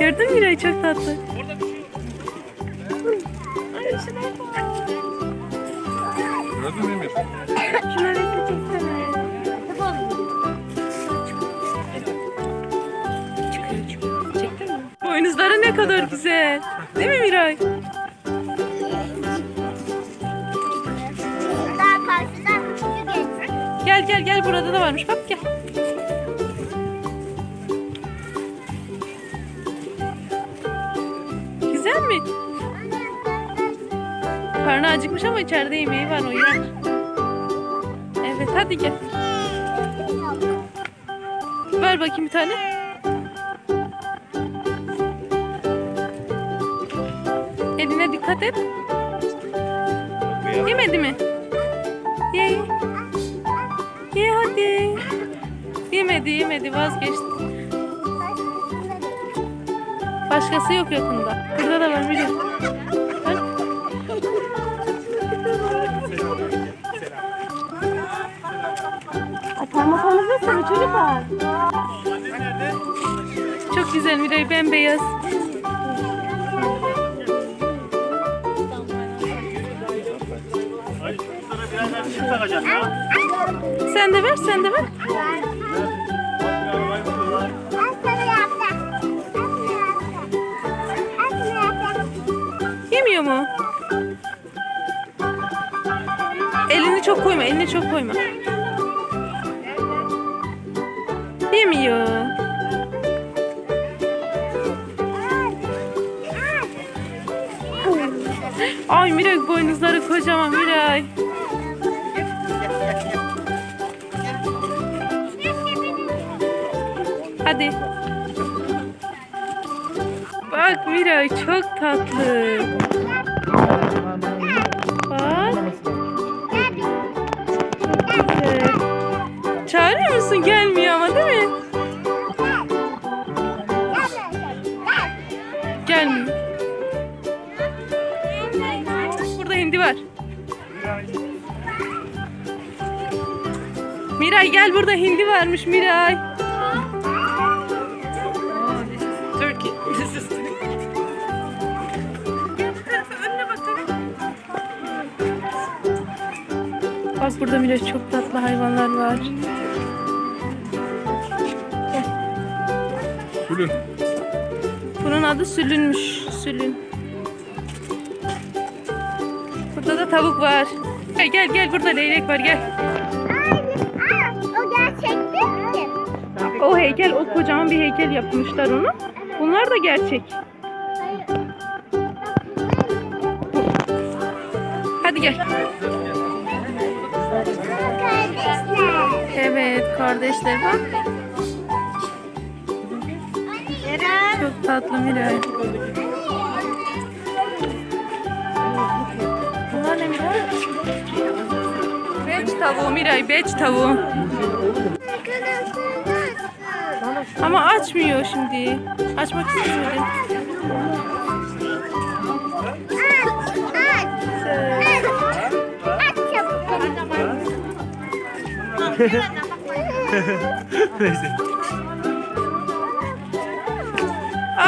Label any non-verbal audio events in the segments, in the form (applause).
Gördün mü Miray çok tatlı. Gördün mü Emir? Boynuzları ne kadar güzel. Değil mi Miray? Gel gel gel burada da varmış bak gel. Güzel mi? Karnı acıkmış ama içeride yemeği var o yer. Evet hadi gel. Ver bakayım bir tane. Eline dikkat et. Yemedi mi? Yemedi yemedi vazgeçti. Başkası yok yakında. Burada da var biri. Bak. Parmaklarınızı ısırın çocuklar. Çok güzel Miray bembeyaz. Sen de ver sen de ver. Koyma, elini çok koyma. Yemiyor. Ay Miray boynuzları kocaman Miray. Hadi. Bak Miray çok tatlı. Bak. Musun? Gelmiyor ama değil mi? Gelmiyor. Burada hindi var. Miray gel burada hindi varmış Miray. Turkey. Bak burada bile çok tatlı hayvanlar var. Sülün. Bunun adı sülünmüş. Sülün. Burada da tavuk var. Gel gel gel burada leylek var gel. Aa, o gerçekti ki. O heykel o kocaman bir heykel yapmışlar onu. Bunlar da gerçek. Hadi gel. Evet kardeşler bak. Çok tatlı Miray. Bunlar ne Miray? Beç tavuğu Miray, beç tavuğu. Ama açmıyor şimdi. Açmak istemedi. Aç (laughs)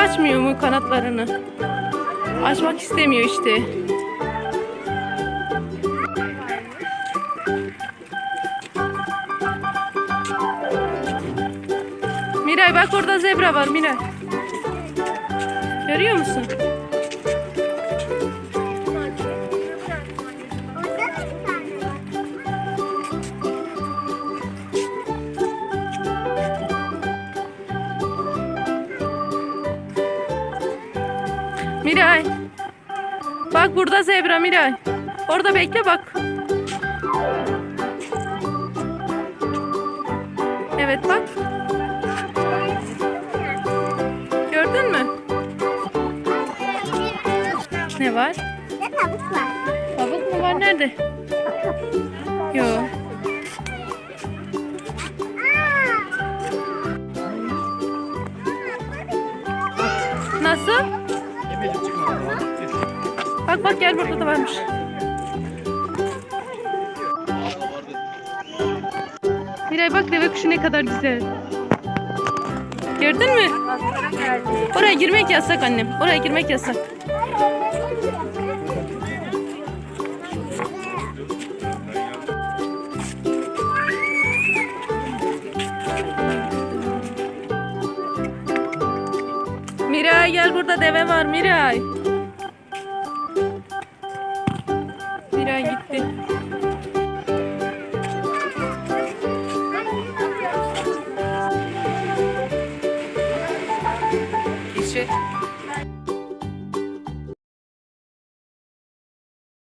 Açmıyor mu kanatlarını? Açmak istemiyor işte. Miray bak orada zebra var Miray. Görüyor musun? Miray. Bak burada zebra Miray. Orada bekle bak. Evet bak. Gördün mü? Ne var? Ne tavuk var? Tavuk mu var? Nerede? Yok. Nasıl? Bak bak gel burada da varmış. Miray bak deve kuşu ne kadar güzel. Gördün mü? Oraya girmek yasak annem. Oraya girmek yasak. Miray gel burada deve var Miray. it.